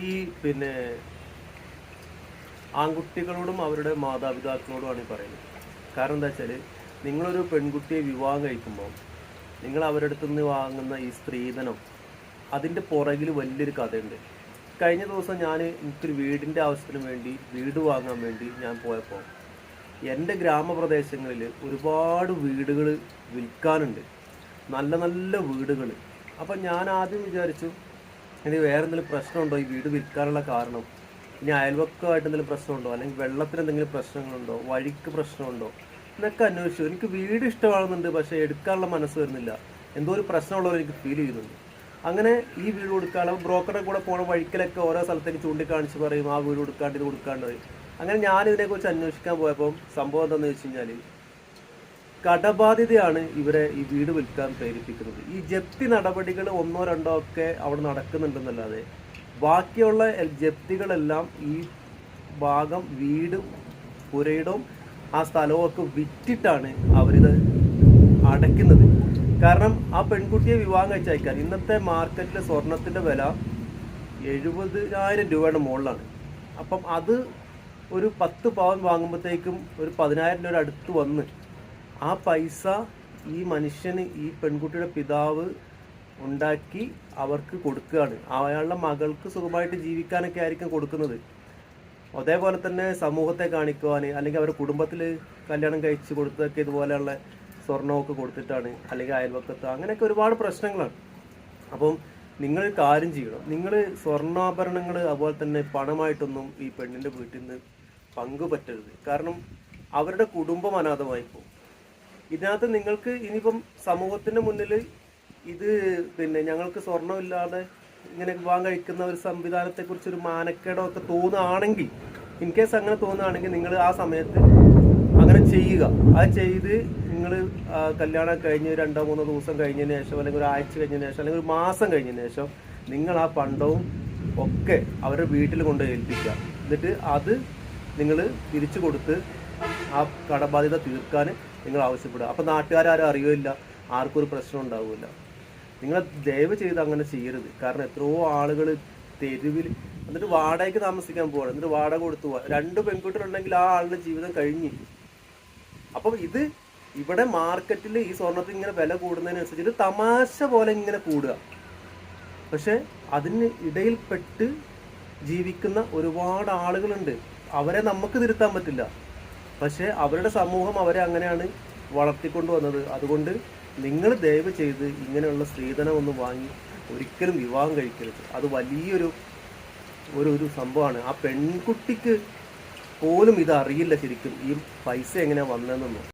ഈ പിന്നെ ആൺകുട്ടികളോടും അവരുടെ മാതാപിതാക്കളോടുമാണ് ഈ പറയുന്നത്. കാരണം എന്താ വെച്ചാൽ നിങ്ങളൊരു പെൺകുട്ടിയെ വിവാഹം കഴിക്കുമ്പോൾ നിങ്ങൾ അവരുടെ അടുത്ത് നിന്ന് വാങ്ങുന്ന ഈ സ്ത്രീധനം അതിന്റെ പുറകിൽ വലിയൊരു കഥയുണ്ട്. കഴിഞ്ഞ ദിവസം ഞാൻ എനിക്കൊരു വീടിന്റെ ആവശ്യത്തിന് വേണ്ടി വീട് വാങ്ങാൻ വേണ്ടി ഞാൻ പോയപ്പോൾ എന്റെ ഗ്രാമപ്രദേശങ്ങളിൽ ഒരുപാട് വീടുകൾ വിൽക്കാനുണ്ട്. നല്ല നല്ല വീടുകൾ അപ്പം ഞാൻ ആദ്യം വിചാരിച്ചു ഇനി വേറെ എന്തെങ്കിലും പ്രശ്നമുണ്ടോ? ഈ വീട് വിൽക്കാനുള്ള കാരണം? ഇനി അയൽവക്കമായിട്ട് എന്തെങ്കിലും പ്രശ്നമുണ്ടോ? അല്ലെങ്കിൽ വെള്ളത്തിന് എന്തെങ്കിലും പ്രശ്നങ്ങളുണ്ടോ? വഴിക്ക് പ്രശ്നമുണ്ടോ? എന്നൊക്കെ അന്വേഷിച്ചു. എനിക്ക് വീട് ഇഷ്ടമാണെന്നുണ്ട് പക്ഷേ എടുക്കാനുള്ള മനസ്സ് വരുന്നില്ല. എന്തോ ഒരു പ്രശ്നമുള്ളവർ എനിക്ക് ഫീൽ ചെയ്യുന്നുണ്ട്. അങ്ങനെ ഈ വീട് കൊടുക്കാനുള്ള ബ്രോക്കറുടെ കൂടെ പോണ വഴിക്കലൊക്കെ ഓരോ സ്ഥലത്തേക്ക് ചൂണ്ടിക്കാണിച്ച് പറയും ആ വീട് കൊടുക്കാണ്ട് ഇത് കൊടുക്കാണ്ട്. അങ്ങനെ ഞാനിതിനെക്കുറിച്ച് അന്വേഷിക്കാൻ പോയപ്പോൾ സംഭവം എന്താണെന്ന് വെച്ച് കഴിഞ്ഞാൽ കടബാധ്യതയാണ് ഇവരെ ഈ വീട് വിൽക്കാൻ പ്രേരിപ്പിക്കുന്നത്. ഈ ജപ്തി നടപടികൾ ഒന്നോ രണ്ടോ ഒക്കെ അവിടെ നടക്കുന്നുണ്ടെന്നല്ലാതെ ബാക്കിയുള്ള ജപ്തികളെല്ലാം ഈ ഭാഗം വീടും പുരയിടവും ആ സ്ഥലവും ഒക്കെ വിറ്റിട്ടാണ് അവരിത് അടയ്ക്കുന്നത്. കാരണം ആ പെൺകുട്ടിയെ വിവാഹം കഴിച്ചയക്കാൻ ഇന്നത്തെ മാർക്കറ്റിലെ സ്വർണത്തിന്റെ വില എഴുപതിനായിരം രൂപയുടെ മുകളിലാണ്. അപ്പം അത് ഒരു പത്ത് പവൻ വാങ്ങുമ്പോഴത്തേക്കും ഒരു പതിനായിരം രൂപയുടെ അടുത്ത് വന്ന് ആ പൈസ ഈ മനുഷ്യന് ഈ പെൺകുട്ടിയുടെ പിതാവ് ഉണ്ടാക്കി അവർക്ക് കൊടുക്കുകയാണ്. അയാളുടെ മകൾക്ക് സുഖമായിട്ട് ജീവിക്കാനൊക്കെ ആയിരിക്കും കൊടുക്കുന്നത്. അതേപോലെ തന്നെ സമൂഹത്തെ കാണിക്കുവാൻ അല്ലെങ്കിൽ അവരുടെ കുടുംബത്തിൽ കല്യാണം കഴിച്ച് കൊടുത്തതൊക്കെ ഇതുപോലെയുള്ള സ്വർണമൊക്കെ കൊടുത്തിട്ടാണ് അല്ലെങ്കിൽ അയൽവക്കത്ത് അങ്ങനെയൊക്കെ ഒരുപാട് പ്രശ്നങ്ങളാണ്. അപ്പം നിങ്ങൾ കാര്യം ചെയ്യണം. നിങ്ങൾ സ്വർണാഭരണങ്ങൾ അതുപോലെ തന്നെ പണമായിട്ടൊന്നും ഈ പെണ്ണിന്റെ വീട്ടിൽ നിന്ന് പങ്കുപറ്റരുത്. കാരണം അവരുടെ കുടുംബം അനാഥമായി പോകും. ഇതിനകത്ത് നിങ്ങൾക്ക് ഇനിയിപ്പം സമൂഹത്തിന്റെ മുന്നിൽ ഇത് പിന്നെ ഞങ്ങൾക്ക് സ്വർണമില്ലാതെ ഇങ്ങനെ വിവാഹം കഴിക്കുന്ന ഒരു സംവിധാനത്തെക്കുറിച്ച് ഒരു മാനക്കേടോ ഒക്കെ തോന്നുകയാണെങ്കിൽ ഇൻ കേസ് അങ്ങനെ തോന്നുകയാണെങ്കിൽ നിങ്ങൾ ആ സമയത്ത് അങ്ങനെ ചെയ്യുക. അത് ചെയ്ത് നിങ്ങൾ കല്യാണം കഴിഞ്ഞ് രണ്ടോ മൂന്നോ ദിവസം കഴിഞ്ഞതിന് ശേഷം അല്ലെങ്കിൽ ഒരു ആഴ്ച കഴിഞ്ഞതിന് ശേഷം അല്ലെങ്കിൽ ഒരു മാസം കഴിഞ്ഞതിന് ശേഷം നിങ്ങൾ ആ പണ്ടവും ഒക്കെ അവരുടെ വീട്ടിൽ കൊണ്ട് ഏൽപ്പിക്കുക. എന്നിട്ട് അത് നിങ്ങൾ തിരിച്ചു കൊടുത്ത് ആ കടബാധ്യത തീർക്കാൻ നിങ്ങൾ ആവശ്യപ്പെടുക. അപ്പം നാട്ടുകാരും അറിയില്ല ആർക്കും ഒരു പ്രശ്നം ഉണ്ടാവില്ല നിങ്ങൾ ദയവ് ചെയ്ത് അങ്ങനെ ചെയ്യരുത്. കാരണം എത്രയോ ആളുകൾ തെരുവിൽ എന്നിട്ട് വാടകയ്ക്ക് താമസിക്കാൻ പോവാണ് എന്നിട്ട് വാടക കൊടുത്തു പോവാ രണ്ട് പെൺകുട്ടികളുണ്ടെങ്കിൽ ആ ആളുടെ ജീവിതം കഴിഞ്ഞു. അപ്പം ഇത് ഇവിടെ മാർക്കറ്റിൽ ഈ സ്വർണത്തിന് ഇങ്ങനെ വില കൂടുന്നതിനനുസരിച്ച് ഇത് തമാശ പോലെ ഇങ്ങനെ കൂടുക. പക്ഷെ അതിന് ഇടയിൽപ്പെട്ട് ജീവിക്കുന്ന ഒരുപാട് ആളുകളുണ്ട്. അവരെ നമുക്ക് തിരുത്താൻ പറ്റില്ല. പക്ഷെ അവരുടെ സമൂഹം അവരെ അങ്ങനെയാണ് വളർത്തിക്കൊണ്ട് വന്നത്. അതുകൊണ്ട് നിങ്ങൾ ദയവ് ചെയ്ത് ഇങ്ങനെയുള്ള സ്ത്രീധനം ഒന്ന് വാങ്ങി ഒരിക്കലും വിവാഹം കഴിക്കരുത്. അത് വലിയൊരു ഒരു ഒരു സംഭവമാണ്. ആ പെൺകുട്ടിക്ക് പോലും ഇതറിയില്ല ശരിക്കും. ഈ പൈസ എങ്ങനെയാണ് വന്നതെന്നൊന്നും.